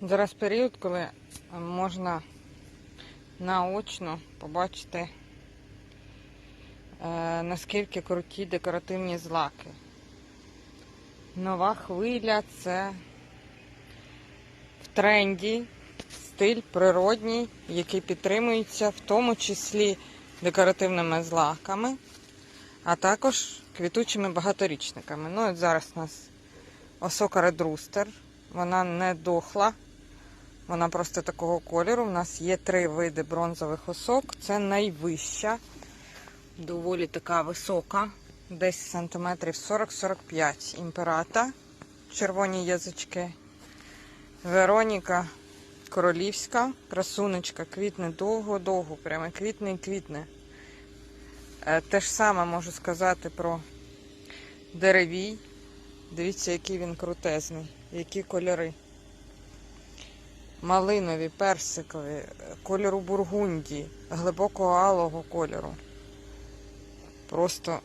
Зараз період, коли можна наочно побачити, е, наскільки круті декоративні злаки. Нова хвиля це в тренді стиль природній, який підтримується в тому числі декоративними злаками, а також квітучими багаторічниками. Ну, от зараз у нас осока редрустер. Вона не дохла, вона просто такого кольору. У нас є три види бронзових осок. Це найвища, доволі така висока, десь сантиметрів 40-45 імперата, червоні язички. Вероніка королівська, красунечка, квітне довго-довго, прямо квітне і квітне. Е, Те ж саме можу сказати про деревій. Дивіться, який він крутезний, які кольори. Малинові, персикові, кольору бургунді, глибокого алого кольору. Просто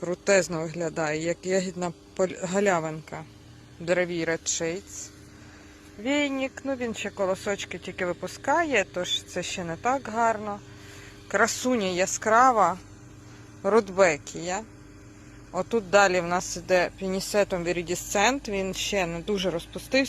крутезно виглядає, як ягідна галявинка. Деревій Shades. Війник, ну він ще колосочки тільки випускає, тож це ще не так гарно. Красуня яскрава, рудбекія. Отут далі в нас іде пінісетом вірідісцент, він ще не дуже розпустився.